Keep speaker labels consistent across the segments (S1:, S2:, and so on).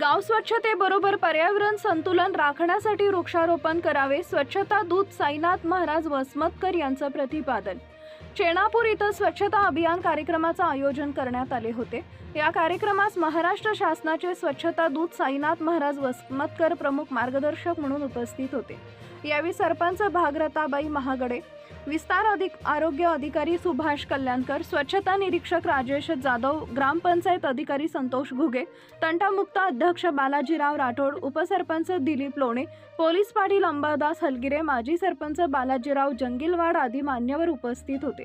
S1: गाव स्वच्छतेबरोबर पर्यावरण संतुलन राखण्यासाठी वृक्षारोपण करावे स्वच्छता दूत साईनाथ महाराज वसमतकर यांचं प्रतिपादन. चेनापूर इथं स्वच्छता अभियान कार्यक्रमाचं आयोजन करण्यात आले होते. या कार्यक्रमास महाराष्ट्र शासनाचे स्वच्छता दूत साईनाथ महाराज वसमतकर प्रमुख मार्गदर्शक म्हणून उपस्थित होते. यावेळी सरपंच भागरताबाई महागडे विस्तार अधिक आरोग्य अधिकारी सुभाष कल्याणकर स्वच्छता निरीक्षक राजेश जाधव ग्रामपंचायत अधिकारी संतोष घुगे तंटामुक्त अध्यक्ष बालाजीराव राठोड उपसरपंच दिलीप लोणे पोलीस पाटील अंबादास हलगिरे माजी सरपंच बालाजीराव जंगीलवाड आदी मान्यवर उपस्थित होते.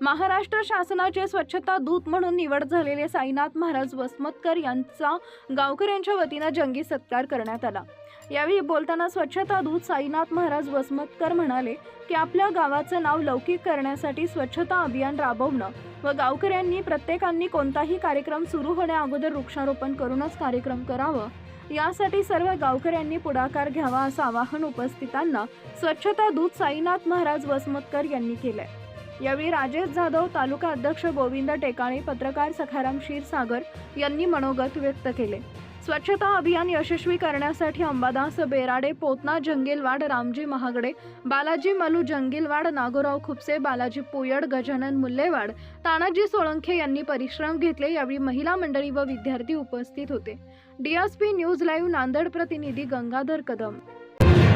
S1: महाराष्ट्र शासनाचे स्वच्छता दूत म्हणून निवड झालेले साईनाथ महाराज वसमतकर यांचा गावकऱ्यांच्या वतीनं जंगी सत्कार करण्यात आला. यावेळी बोलताना स्वच्छता दूत साईनाथ महाराज वसमतकर म्हणाले की आपल्या गावाचं नाव लौकिक करण्यासाठी स्वच्छता अभियान राबवणं व गावकऱ्यांनी प्रत्येकांनी कोणताही कार्यक्रम सुरू होण्या अगोदर वृक्षारोपण करूनच कार्यक्रम करावं. यासाठी सर्व गावकऱ्यांनी पुढाकार घ्यावा असं आवाहन उपस्थितांना स्वच्छता दूत साईनाथ महाराज वसमतकर यांनी केलंय. यावेळी राजेश जाधव तालुका अध्यक्ष गोविंद टेकाळे पत्रकार सखाराम क्षीरसागर यांनी मनोगत व्यक्त केले. स्वच्छता अभियान यशस्वी करण्यासाठी अंबादास बेराडे पोतना जंगेलवाड रामजी महागडे बालाजी मलू जंगेलवाड नागोराव खुपसे बालाजी पुयड गजानन मुल्लेवाड तानाजी सोळंखे यांनी परिश्रम घेतले. यावेळी महिला मंडळी व विद्यार्थी उपस्थित होते. डीएसपी न्यूज लाईव्ह नांदेड प्रतिनिधी गंगाधर कदम.